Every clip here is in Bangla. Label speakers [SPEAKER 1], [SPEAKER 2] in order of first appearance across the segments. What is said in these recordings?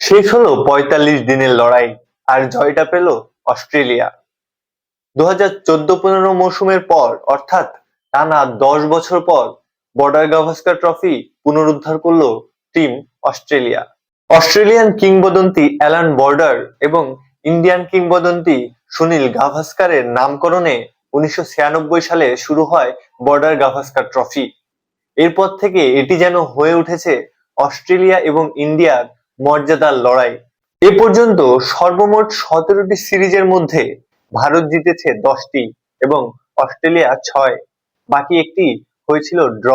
[SPEAKER 1] শেষ হলো পঁয়তাল্লিশ দিনের লড়াই আর জয়টা পেল অস্ট্রেলিয়া। দু হাজার চোদ্দ পনেরো মৌসুমের পর, অর্থাৎ টানা দশ বছর পর, বর্ডার গাভাস্কার ট্রফি পুনরুদ্ধার করল টিম অস্ট্রেলিয়া। অস্ট্রেলিয়ান কিংবদন্তি অ্যালান বর্ডার এবং ইন্ডিয়ান কিংবদন্তি সুনীল গাভাস্কারের নামকরণে উনিশশো ছিয়ানব্বই সালে শুরু হয় বর্ডার গাভাস্কার ট্রফি। এরপর থেকে এটি যেন হয়ে উঠেছে অস্ট্রেলিয়া এবং ইন্ডিয়ার মর্যাদার লড়াই। এ পর্যন্ত সর্বমোট সতেরোটি সিরিজের মধ্যে ভারত জিতেছে দশটি এবং অস্ট্রেলিয়া ছয়। বাকি একটি হয়েছিল ড্র।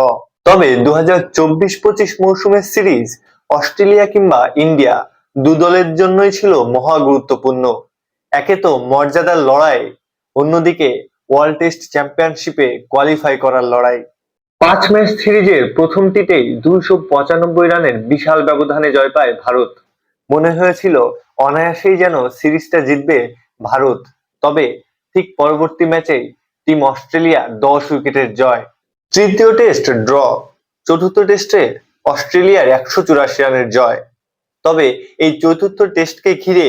[SPEAKER 1] তবে দু হাজার চব্বিশ পঁচিশ মৌসুমের সিরিজ অস্ট্রেলিয়া কিংবা ইন্ডিয়া দু দলের জন্যই ছিল মহা গুরুত্বপূর্ণ। একে তো মর্যাদার লড়াই, অন্যদিকে ওয়ার্ল্ড টেস্ট চ্যাম্পিয়নশিপে কোয়ালিফাই করার লড়াই। পাঁচ ম্যাচ সিরিজের প্রথমটিতেই দুইশো পঁচানব্বই রানের বিশাল ব্যবধানে জয় পায় ভারত। মনে হয়েছিল অনায়াসেই যেন সিরিজটা জিতবে ভারত, তবে ঠিক পরবর্তী ম্যাচেই টিম অস্ট্রেলিয়া দশ উইকেটের জয়। তৃতীয় টেস্ট ড্র, চতুর্থ টেস্টে অস্ট্রেলিয়ার একশো চুরাশি রানের জয়। তবে এই চতুর্থ টেস্টকে ঘিরে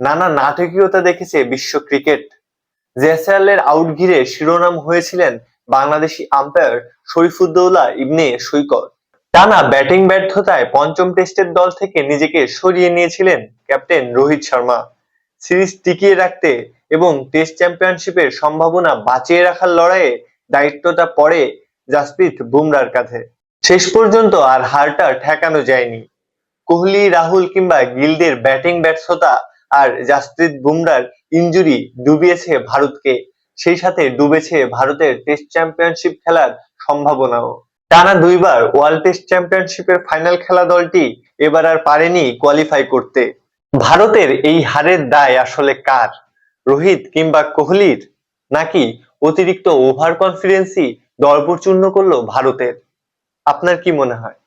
[SPEAKER 1] নানা নাটকীয়তা দেখেছে বিশ্ব ক্রিকেট। জেসায়ালের আউট ঘিরে শিরোনাম হয়েছিলেন বাংলাদেশি আম্পায়ার শরীফুদ্দৌলা ইবনে সৈকত। টানা ব্যাটিং ব্যর্থতায় পঞ্চম টেস্টের দল থেকে নিজেকে সরিয়ে নিয়েছিলেন ক্যাপ্টেন রোহিত শর্মা। সিরিজ টিকিয়ে রাখতে এবং টেস্ট চ্যাম্পিয়নশিপের সম্ভাবনা বাঁচিয়ে রাখার লড়াইয়ে দায়িত্বটা পড়ে জাসপ্রীত বুমরার কাঁধে। শেষ পর্যন্ত আর হারটা ঠেকানো যায়নি। কোহলি, রাহুল কিংবা গিলদের ব্যাটিং ব্যর্থতা আর জাসপ্রীত বুমরার ইনজুরি ডুবিয়েছে ভারতকে। সেই সাথে ডুবেছে ভারতের টেস্ট চ্যাম্পিয়নশিপ খেলার সম্ভাবনাও। টানা দুইবার ওয়ার্ল্ড টেস্ট চ্যাম্পিয়নশিপের ফাইনাল খেলা দলটি এবার আর পারেনি কোয়ালিফাই করতে। ভারতের এই হারের দায় আসলে কার? রোহিত কিংবা কোহলির? নাকি অতিরিক্ত ওভার কনফিডেন্সই দরপর চূর্ণ করল ভারতের? আপনার কি মনে হয়?